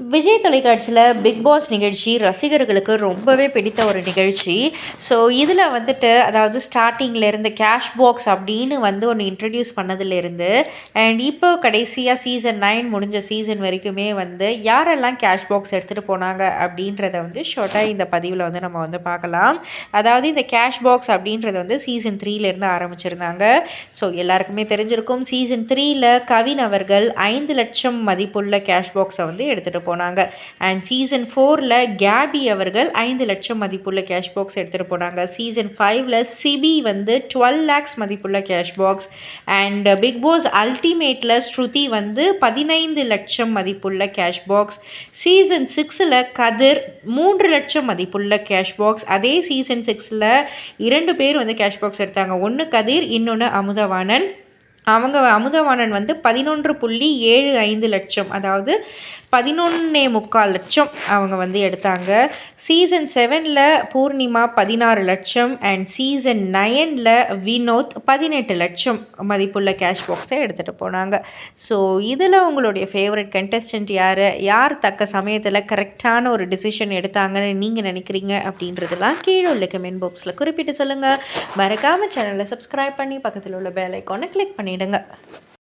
விஜய் தொலைக்காட்சியில் big pass நிகழ்ச்சி ரசிகர்களுக்கு ரொம்பவே பிடித்த ஒரு நிகழ்ச்சி. ஸோ இதில் வந்துட்டு அதாவது ஸ்டார்டிங்லேருந்து கேஷ் பாக்ஸ் அப்படின்னு வந்து ஒன்று இன்ட்ரடியூஸ் பண்ணதுலேருந்து அண்ட் இப்போ கடைசியாக சீசன் நைன் முடிஞ்ச சீசன் வரைக்குமே வந்து யாரெல்லாம் கேஷ் பாக்ஸ் எடுத்துகிட்டு போனாங்க அப்படின்றத வந்து ஷார்ட்டாக இந்த பதிவில் வந்து நம்ம வந்து பார்க்கலாம். அதாவது இந்த கேஷ் பாக்ஸ் அப்படின்றது வந்து சீசன் த்ரீலேருந்து ஆரம்பிச்சிருந்தாங்க. ஸோ எல்லாருக்குமே தெரிஞ்சிருக்கும் சீசன் த்ரீயில் கவின் அவர்கள் ஐந்து லட்சம் மதிப்புள்ள கேஷ் பாக்ஸை வந்து எடுத்துகிட்டு போனாங்க. அண்ட் சீசன் ஃபோரில் கேபி அவர்கள் ஐந்து லட்சம் மதிப்புள்ள கேஷ் பாக்ஸ் எடுத்துகிட்டு போனாங்க. சீசன் ஃபைவ்ல சிபி வந்து டுவெல் லேக்ஸ் மதிப்புள்ள cash box and big boss அல்டிமேட்டில் Shruti வந்து பதினைந்து லட்சம் மதிப்புள்ள கேஷ் பாக்ஸ் சீசன் சிக்ஸில் கதிர் மூன்று லட்சம் மதிப்புள்ள கேஷ் பாக்ஸ் அதே சீசன் சிக்ஸில் இரண்டு பேர் வந்து கேஷ் பாக்ஸ் எடுத்தாங்க. ஒன்று கதிர் இன்னொன்று அமுதவாணன். அவங்க அமுதவாணன் வந்து பதினொன்று புள்ளி ஏழு ஐந்து லட்சம் அதாவது பதினொன்னே முக்கால் லட்சம் அவங்க வந்து எடுத்தாங்க. சீசன் செவனில் பூர்ணிமா பதினாறு லட்சம் அண்ட் சீசன் நயனில் வினோத் பதினெட்டு லட்சம் மதிப்புள்ள கேஷ் பாக்ஸை எடுத்துகிட்டு போனாங்க. ஸோ இதில் உங்களுடைய ஃபேவரட் கண்டஸ்டன்ட் யார்? யார் தக்க சமயத்தில் கரெக்டான ஒரு டிசிஷன் எடுத்தாங்கன்னு நீங்கள் நினைக்கிறீங்க அப்படின்றதெல்லாம் கீழே உள்ள கமெண்ட் பாக்ஸில் குறிப்பிட்டு சொல்லுங்கள் மறக்காமல் சேனலை சப்ஸ்கிரைப் பண்ணி பக்கத்தில் உள்ள பெல் ஐக்கானை கிளிக் பண்ணிவிடுங்க